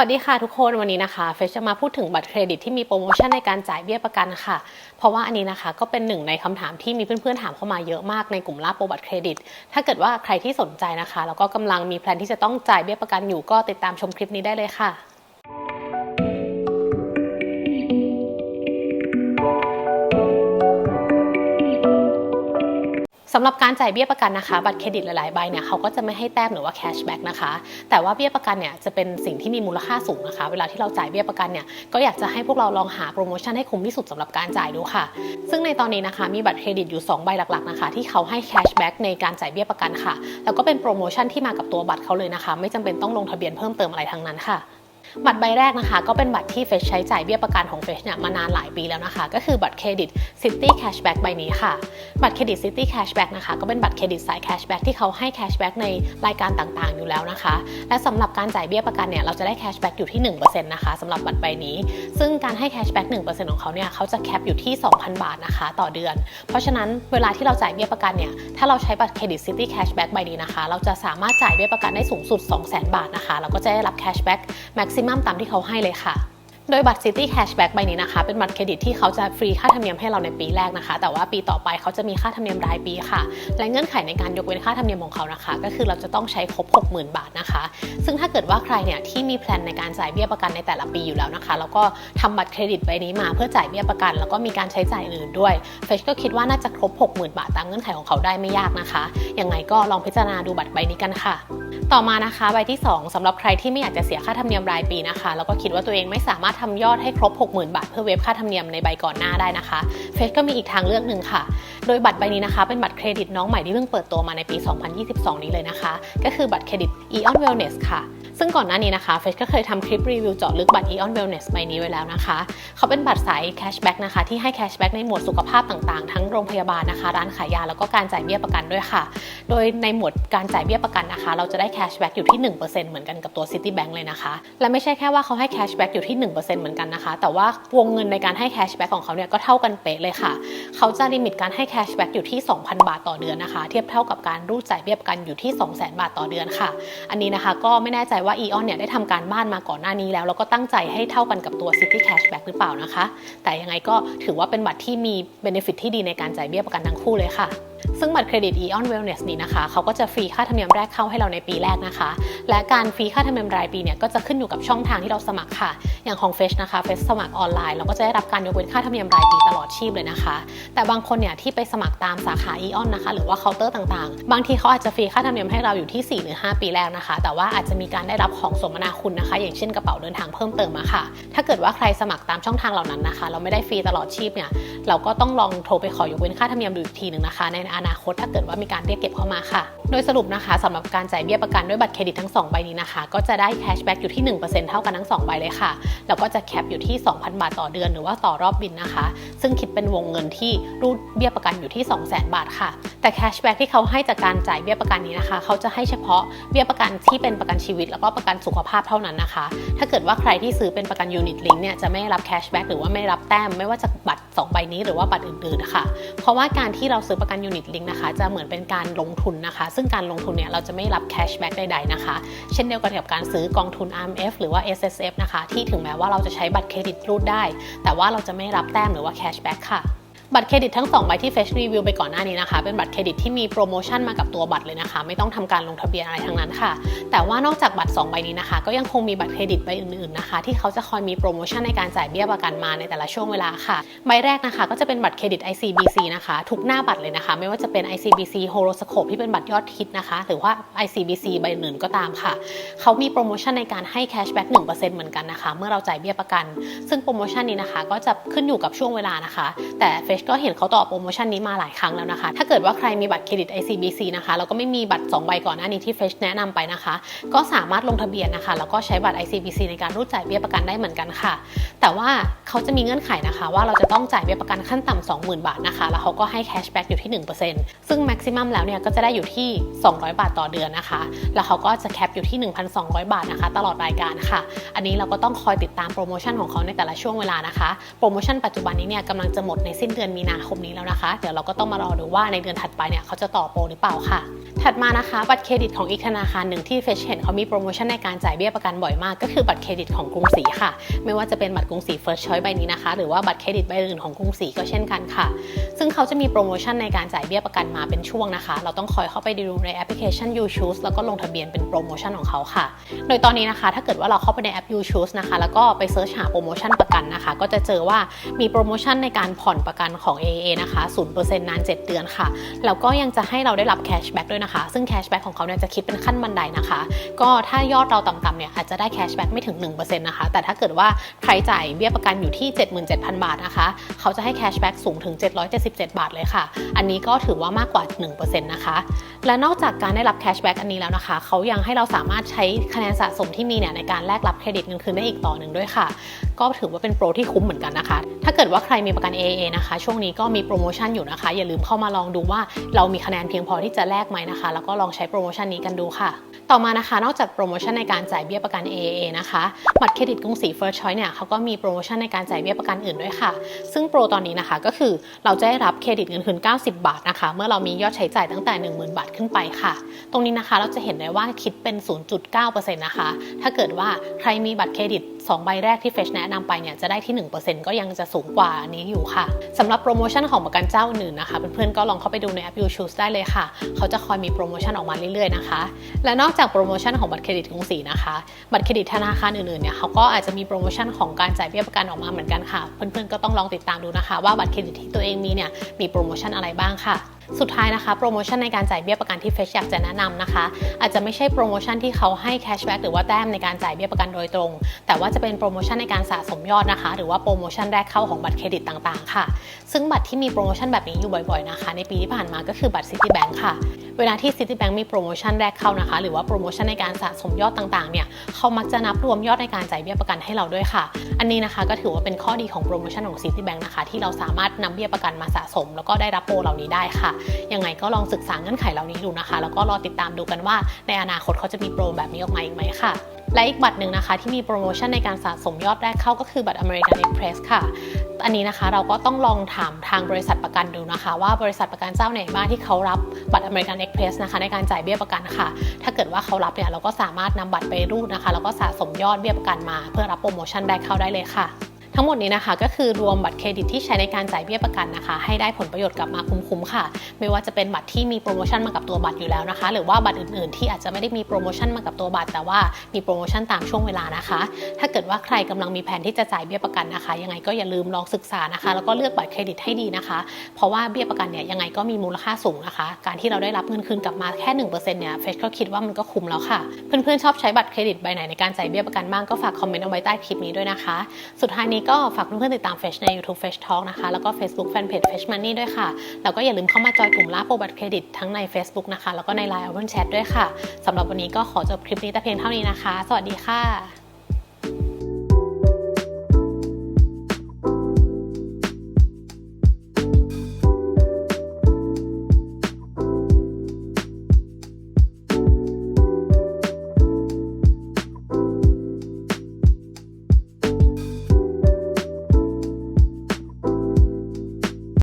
วัสดีค่ะทุกคนวันนี้นะคะเฟชจะมาพูดถึงบัตรเครดิตที่มีโปรโมชั่นในการจ่ายเบี้ยประกันค่ะ เพราะว่าอันนี้นะคะก็เป็นหนึ่งในคำถามที่มีเพื่อนๆถามเข้ามาเยอะมากในกลุ่มล่าโปรบัตรเครดิต ถ้าเกิดว่าใครที่สนใจนะคะ แล้วก็กำลังมีแพลนที่จะต้องจ่ายเบี้ยประกันอยู่ก็ติดตามชมคลิปนี้ได้เลยค่ะ หรับการจ่ายเบี้ยประกันนะคะ บัตรเครดิตหลายๆใบเนี่ยเขาก็จะไม่ให้แต้มหรือว่าแคชแบ็กนะคะ แต่ว่าเบี้ยประกันเนี่ยจะเป็นสิ่งที่มีมูลค่าสูงนะคะ เวลาที่เราจ่ายเบี้ยประกันเนี่ยก็อยากจะให้พวกเราลองหาโปรโมชั่นให้คุ้มที่สุดสำหรับการจ่ายดูค่ะ ซึ่งในตอนนี้นะคะมีบัตรเครดิตอยู่ 2 ใบหลักๆนะคะ ที่เขาให้แคชแบ็กในการจ่ายเบี้ยประกันค่ะ แล้วก็เป็นโปรโมชั่นที่มากับตัวบัตรเขาเลยนะคะ ไม่จำเป็นต้องลงทะเบียนเพิ่มเติมอะไรทั้งนั้นค่ะ บัตรใบแรกนะคะก็เป็นบัตรที่เฟชใช้จ่ายเบี้ยประกันของเฟชเนี่ยมานานหลายปีแล้วนะคะ ก็คือบัตรเครดิต City Cashback ใบนี้ค่ะ บัตรเครดิต City Cashback นะคะก็เป็นบัตรเครดิตสาย Cashback ที่เขาให้ Cashback ในรายการต่างๆ อยู่แล้วนะคะ และสำหรับการจ่ายเบี้ยประกันเนี่ยเราจะได้ Cashback อยู่ที่1%นะคะสำหรับบัตรใบนี้ ซึ่งการให้ Cashback 1%ของเขาเนี่ยเขาจะแคปอยู่ที่ 2,000 บาทนะคะต่อเดือน เพราะฉะนั้นเวลาที่เราจ่ายเบี้ยประกันเนี่ยถ้าเราใช้บัตรเครดิต City Cashback ใบนี้นะคะ เราจะสามารถจ่ายเบี้ยประกันได้สูงสุด 200,000 บาทนะคะ เราก็จะได้รับ Cashback Maximum มัมตามที่เขาให้เลยค่ะ โดยบัตร City Cashback ใบนี้นะคะ เป็นบัตรเครดิตที่เขาจะฟรีค่าธรรมเนียมให้เราในปีแรกนะคะ แต่ว่าปีต่อไปเขาจะมีค่าธรรมเนียมรายปีค่ะ และเงื่อนไขในการยกเว้นค่าธรรมเนียมของเขานะคะ ก็คือเราจะต้องใช้ครบ 60,000 บาทนะคะ ซึ่งถ้าเกิดว่าใครเนี่ยที่มีแพลนในการจ่ายเบี้ยประกันในแต่ละปีอยู่แล้วนะคะ แล้วก็ทำบัตรเครดิตใบนี้มาเพื่อจ่ายเบี้ยประกัน แล้วก็มีการใช้จ่ายอื่นด้วยเฟชก็คิดว่าน่าจะครบ 60,000 บาทตามเงื่อนไขของเขาได้ไม่ยากนะคะ ยังไงก็ลองพิจารณาดูบัตรใบนี้กันค่ะ ต่อมานะคะใบที่ 2สำหรับใครที่ไม่อยากจะเสียค่าธรรมเนียมรายปีนะคะ แล้วก็คิดว่าตัวเองไม่สามารถทำยอดให้ครบ 60,000 บาท เพื่อเวฟค่าธรรมเนียมในใบก่อนหน้าได้นะคะเฟสก็มีอีกทางเลือกหนึ่งค่ะ โดยบัตรใบนี้นะคะ เป็นบัตรเครดิตน้องใหม่ที่เพิ่งเปิดตัวมาในปี 2022 นี้เลยนะคะ ก็คือบัตรเครดิต Eon Wellness ค่ะ ซึ่งก่อนหน้านี้นะคะเฟสก็เคยทำคลิปรีวิวเจาะลึกบัตร Eon Wellness ใบนี้ไว้แล้วนะคะ เขาเป็นบัตรสายแคชแบ็กนะคะที่ให้แคชแบ็กในหมวดสุขภาพต่างๆ ทั้งโรงพยาบาลนะคะ ร้านขายยาแล้วก็การจ่ายเบี้ยประกันด้วยค่ะ โดยในหมวดการจ่ายเบี้ยประกันนะคะ เราจะได้แคชแบ็กอยู่ที่ 1%เหมือนกันกับตัว Citibank เลยนะคะ และไม่ใช่แค่ว่าเขาให้แคชแบ็กอยู่ที่ 1%เหมือนกันนะคะ แต่ว่าวงเงินในการให้แคชแบ็กของเขาเนี่ยก็เท่ากันเป๊ะเลยค่ะ เขาจะลิมิตการให้แคชแบ็กอยู่ที่ 2,000 บาทต่อเดือนนะคะ เทียบเท่ากับการรูดจ่ายเบี้ยประกันอยู่ที่ 200,000 บาทต่อเดือนค่ะ อันนี้นะคะก็ไม่แน่ใจว่า Eon เนี่ยได้ทำการบ้านมาก่อนหน้านี้แล้ว แล้วก็ตั้งใจให้เท่ากันกับตัว City Cashback หรือเปล่านะคะ แต่ยังไงก็ถือว่าเป็นบัตรที่มี benefit ที่ดีในการจ่ายเบี้ยประกันทั้งคู่เลยค่ะ ซึ่งบัตรเครดิต Eon Wellness นี้นะคะเขาก็จะฟรีค่าธรรมเนียมแรกเข้าให้เราในปีแรกนะคะ และการฟรีค่าธรรมเนียมรายปีเนี่ยก็จะขึ้นอยู่กับช่องทางที่เราสมัครค่ะ อย่างของ f e s h นะคะ f e s สมัครออนไลน์เราก็จะได้รับการยกเว้นค่าธรรมเนียมรายปีตลอดชีพเลยนะคะ แต่บางคนเนี่ยที่ไปสมัครตามสาขา Eon นะคะ หรือว่าเคาน์เตอร์ต่างๆ บางทีเขาอาจจะฟรีค่าธรรมเนียมให้เราอยู่ที่ 4 หรือ 5 ปีแรกนะคะ แต่ว่าอาจจะมีการได้รับของสมนาคุณนะคะ อย่างเช่นกระเป๋าเดินทางเพิ่มเติมมาค่ะ ถ้าเกิดว่าใครสมัครตามช่องทางเหล่านั้นนะคะ เราไม่ได้ฟรีตลอดชีพเนี่ยเราก็ต้องลองโทรไปขอยกเว้นค่าธรรมเนียมดูอีกทีหนึ่งนะคะในอนาคตถ้าเกิดว่ามีการเรียกเก็บเข้ามาค่ะ โดยสรุปนะคะสำหรับการจ่ายเบี้ยประกันด้วยบัตรเครดิตทั้ง 2 ใบนี้นะคะ ก็จะได้แคชแบ็กอยู่ที่ 1%เท่ากันทั้ง 2 ใบเลยค่ะ แล้วก็จะแคปอยู่ที่ 2,000 บาทต่อเดือนหรือว่าต่อรอบบินนะคะ ซึ่งคิดเป็นวงเงินที่รูดเบี้ยประกันอยู่ที่ 200,000 บาทค่ะ แต่แคชแบ็กที่เขาให้จากการจ่ายเบี้ยประกันนี้นะคะ เขาจะให้เฉพาะเบี้ยประกันที่เป็นประกันชีวิต แล้วก็ประกันสุขภาพเท่านั้นนะคะ ถ้าเกิดว่าใครที่ซื้อเป็นประกันยูนิตลิงเนี่ยจะไม่รับแคชแบ็กหรือว่าไม่รับแต้มไม่ว่าจะบัตร 2 ใบนี้หรือว่าบัตรอื่นๆนะคะเพราะว่าการที่เราซื้อประกันยูนิตลิงนะคะจะเหมือนเป็นการลงทุนนะคะ ซึ่งการลงทุนเนี่ยเราจะไม่รับแคชแบ็กใดๆนะคะ เช่นเดียวกันกับการซื้อกองทุน RMF หรือว่า SSF นะคะ ที่ถึงแม้ว่าเราจะใช้บัตรเครดิตรูดได้ แต่ว่าเราจะไม่รับแต้มหรือว่าแคชแบ็กค่ะ บัตรเครดิตทั้ง 2 ใบที่เฟชรีวิวไปก่อนหน้านี้นะคะ เป็นบัตรเครดิตที่มีโปรโมชั่นมากับตัวบัตรเลยนะคะ ไม่ต้องทำการลงทะเบียนอะไรทั้งนั้นค่ะ แต่ว่านอกจากบัตร 2 ใบนี้นะคะ ก็ยังคงมีบัตรเครดิตใบอื่นๆนะคะ ที่เขาจะคอยมีโปรโมชั่นในการจ่ายเบี้ยประกันมาในแต่ละช่วงเวลาค่ะ ใบแรกนะคะ ก็จะเป็นบัตรเครดิต ICBC นะคะ ทุกหน้าบัตรเลยนะคะ ไม่ว่าจะเป็น ICBC Horoscope ที่เป็นบัตรยอดฮิตนะคะ หรือว่า ICBC ใบอื่นๆก็ตามค่ะ เขามีโปรโมชั่นในการให้แคชแบ็ก1%เหมือนกันนะคะ เมื่อเราจ่ายเบี้ยประกัน ซึ่งโปรโมชั่นนี้นะคะ ก็จะขึ้นอยู่กับช่วงเวลานะคะ แต่เฟชก็เห็นเขาตอบโปรโมชั่นนี้มาหลายครั้งแล้วนะคะ ถ้าเกิดว่าใครมีบัตรเครดิต ICBC นะคะ แล้วก็ไม่มีบัตร 2 ใบก่อนหน้านี้ที่เฟชแนะนำไปนะคะ ก็สามารถลงทะเบียนนะคะ แล้วก็ใช้บัตร ICBC ในการรูดจ่ายเบี้ยประกันได้เหมือนกันค่ะ แต่ว่าเขาจะมีเงื่อนไขนะคะ ว่าเราจะต้องจ่ายเบี้ยประกันขั้นต่ำ20,000 บาทนะคะ แล้วเขาก็ให้แคชแบ็กอยู่ที่ 1%ซึ่งแม็กซิมัมแล้วเนี่ยก็จะได้อยู่ที่ 200 บาทต่อเดือนนะคะ แล้วเขาก็จะแคปอยู่ที่ 1,200 บาทนะคะ ตลอดรายการค่ะ อันนี้เราก็ต้องคอยติดตามโปรโมชั่นของเขาในแต่ละช่วงเวลานะคะ โปรโมชั่นปัจจุบันนี้เนี่ยกำลังจะหมดในสิ้นเดือนอนมีนาคมนี้แล้วนะคะ เดี๋ยวเราก็ต้องมารอดูว่าในเดือนถัดไปเนี่ยเขาจะต่อโปรหรือเปล่าค่ะ ถัดมานะคะบัตรเครดิตของอีกธนาคารหนึ่งที่เฟชเห็นเขามีโปรโมชั่นในการจ่ายเบี้ยประกันบ่อยมาก ก็คือบัตรเครดิตของกรุงศรีค่ะ ไม่ว่าจะเป็นบัตรกรุงศรี First Choice ใบนี้นะคะ หรือว่าบัตรเครดิตใบอื่นของกรุงศรีก็เช่นกันค่ะ ซึ่งเขาจะมีโปรโมชั่นในการจ่ายเบี้ยประกันมาเป็นช่วงนะคะ เราต้องคอยเข้าไปดูในแอปพลิเคชัน You Choose แล้วก็ลงทะเบียนเป็นโปรโมชั่นของเขาค่ะ โดยตอนนี้นะคะ ถ้าเกิดว่าเราเข้าไปในแอป You Choose นะคะ แล้วก็ไปเซิร์ชหาโปรโมชั่นประกันนะคะ ก็จะเจอว่ามีโปรโมชั่นในการผ่อนประกันของ AAA นะคะ0%นาน 7 เดือนค่ะ แล้วก็ยังจะให้เราได้รับแคชแบ็กด้วยนะคะ ซึ่งแคชแบ็กของเขาเนี่ยจะคิดเป็นขั้นบันไดนะคะ ก็ถ้ายอดเราต่ำๆเนี่ยอาจจะได้แคชแบ็กไม่ถึง 1%นะคะ แต่ถ้าเกิดว่าใครจ่ายเบี้ยประกันอยู่ที่ 77,000 บาทนะคะ เขาจะให้แคชแบ็กสูงถึง 777 บาทเลยค่ะ อันนี้ก็ถือว่ามากกว่า 1%นะคะ และนอกจากการได้รับแคชแบ็กอันนี้แล้วนะคะ เขายังให้เราสามารถใช้คะแนนสะสมที่มีเนี่ยในการแลกรับเครดิตเงินคืนได้อีกต่อหนึ่งด้วยค่ะ ก็ถือว่าเป็นโปรที่คุ้มเหมือนกันนะคะ ถ้าเกิดว่าใครมีประกัน AAA นะคะ ช่วงนี้ก็มีโปรโมชั่นอยู่นะคะ อย่าลืมเข้ามาลองดูว่าเรามีคะแนนเพียงพอที่จะแลกไหมนะคะ แล้วก็ลองใช้โปรโมชั่นนี้กันดูค่ะ ต่อมานะคะ นอกจากโปรโมชั่นในการจ่ายเบี้ยประกัน AAA นะคะบัตรเครดิตกรุงศรี First Choice เนี่ยเขาก็มีโปรโมชั่นในการจ่ายเบี้ยประกันอื่นด้วยค่ะ ซึ่งโปรตอนนี้นะคะก็คือเราจะได้รับเครดิตเงินคืน 90 บาทนะคะ เมื่อเรามียอดใช้จ่ายตั้งแต่ 10,000 บาทขึ้นไปค่ะ ตรงนี้นะคะเราจะเห็นได้ว่าคิดเป็น 0.9%นะคะ ถ้าเกิดว่าใครมีบัตรเครดิต 2 ใบแรกที่เฟชแนะนำไปเนี่ยจะได้ที่ 1%ก็ยังจะสูงกว่านี้อยู่ค่ะสำหรับโปรโมชั่นของประกันเจ้าอื่นนะคะเพื่อนๆก็ลองเข้าไปดูในแอป You Choose ได้เลยค่ะ เขาจะคอยมีโปรโมชั่นออกมาเรื่อยๆนะคะ และนอกจากโปรโมชั่นของบัตรเครดิตกรุงศรีนะคะ บัตรเครดิตธนาคารอื่นๆเนี่ยเขาก็อาจจะมีโปรโมชั่นของการจ่ายเบี้ยประกันออกมาเหมือนกันค่ะ เพื่อนๆก็ต้องลองติดตามดูนะคะ ว่าบัตรเครดิตที่ตัวเองมีเนี่ยมีโปรโมชั่นอะไรบ้างค่ะ สุดท้ายนะคะโปรโมชั่นในการจ่ายเบี้ยประกันที่เฟชอยากจะแนะนำนะคะ อาจจะไม่ใช่โปรโมชั่นที่เขาให้แคชแบ็กหรือว่าแต้มในการจ่ายเบี้ยประกันโดยตรง แต่ว่าจะเป็นโปรโมชั่นในการสะสมยอดนะคะ หรือว่าโปรโมชั่นแรกเข้าของบัตรเครดิตต่างๆ ค่ะ ซึ่งบัตรที่มีโปรโมชั่นแบบนี้อยู่บ่อยๆนะคะ ในปีที่ผ่านมาก็คือบัตรซิตี้แบงค์ค่ะ เวลาที่ Citibank มีโปรโมชั่นแรกเข้านะคะ หรือว่าโปรโมชั่นในการสะสมยอดต่างๆ เนี่ยเขามักจะนับรวมยอดในการจ่ายเบี้ยประกันให้เราด้วยค่ะ อันนี้นะคะก็ถือว่าเป็นข้อดีของโปรโมชั่นของ Citibank นะคะ ที่เราสามารถนำเบี้ยประกันมาสะสม แล้วก็ได้รับโปรเหล่านี้ได้ค่ะ ยังไงก็ลองศึกษาเงื่อนไขเหล่านี้ดูนะคะ แล้วก็รอติดตามดูกันว่าในอนาคตเขาจะมีโปรแบบนี้ออกมาอีกไหมค่ะ และอีกบัตรหนึ่งนะคะ ที่มีโปรโมชั่นในการสะสมยอดแรกเข้าก็คือบัตร American Express ค่ะ อันนี้นะคะเราก็ต้องลองถามทางบริษัทประกันดูนะคะ ว่าบริษัทประกันเจ้าไหนบ้างที่เขารับบัตร American Express นะคะในการจ่ายเบี้ยประกันค่ะ ถ้าเกิดว่าเขารับเนี่ยเราก็สามารถนำบัตรไปรูดนะคะแล้วก็สะสมยอดเบี้ยประกันมา เพื่อรับโปรโมชั่นแรกเข้าได้เลยค่ะ ทั้งหมดนี้นะคะ ก็คือรวมบัตรเครดิตที่ใช้ในการจ่ายเบี้ยประกันนะคะ ให้ได้ผลประโยชน์กลับมาคุ้มๆค่ะ ไม่ว่าจะเป็นบัตรที่มีโปรโมชั่นมากับตัวบัตรอยู่แล้วนะคะ หรือว่าบัตรอื่นๆ ที่อาจจะไม่ได้มีโปรโมชั่นมากับตัวบัตร แต่ว่ามีโปรโมชั่นตามช่วงเวลานะคะ ถ้าเกิดว่าใครกำลังมีแผนที่จะจ่ายเบี้ยประกันนะคะ ยังไงก็อย่าลืมลองศึกษานะคะ แล้วก็เลือกบัตรเครดิตให้ดีนะคะ เพราะว่าเบี้ยประกันเนี่ยยังไงก็มีมูลค่าสูงนะคะ การที่เราได้รับเงินคืนกลับมาแค่1%เนี่ยเฟชก็คิดว่ามันก็คุ้มแล้วค่ะ เพื่อนๆชอบใช้บัตรเครดิตใบไหนในการจ่ายเบี้ยประกันบ้างก็ฝากคอมเมนต์เอาไว้ใต้คลิปนี้ด้วยนะคะ สุดท้ายนี้ก็ฝากเพื่อนๆติดตามเฟชใน YouTube Fresh Talk นะคะ แล้วก็ Facebook Fanpage Fresh Money ด้วยค่ะ แล้วก็อย่าลืมเข้ามาจอยกลุ่มล่าโปรบัตรเครดิตทั้งใน Facebook นะคะ แล้วก็ใน Line Open Chat ด้วยค่ะสำหรับวันนี้ก็ขอจบคลิปนี้แต่เพียงเท่านี้นะคะ สวัสดีค่ะ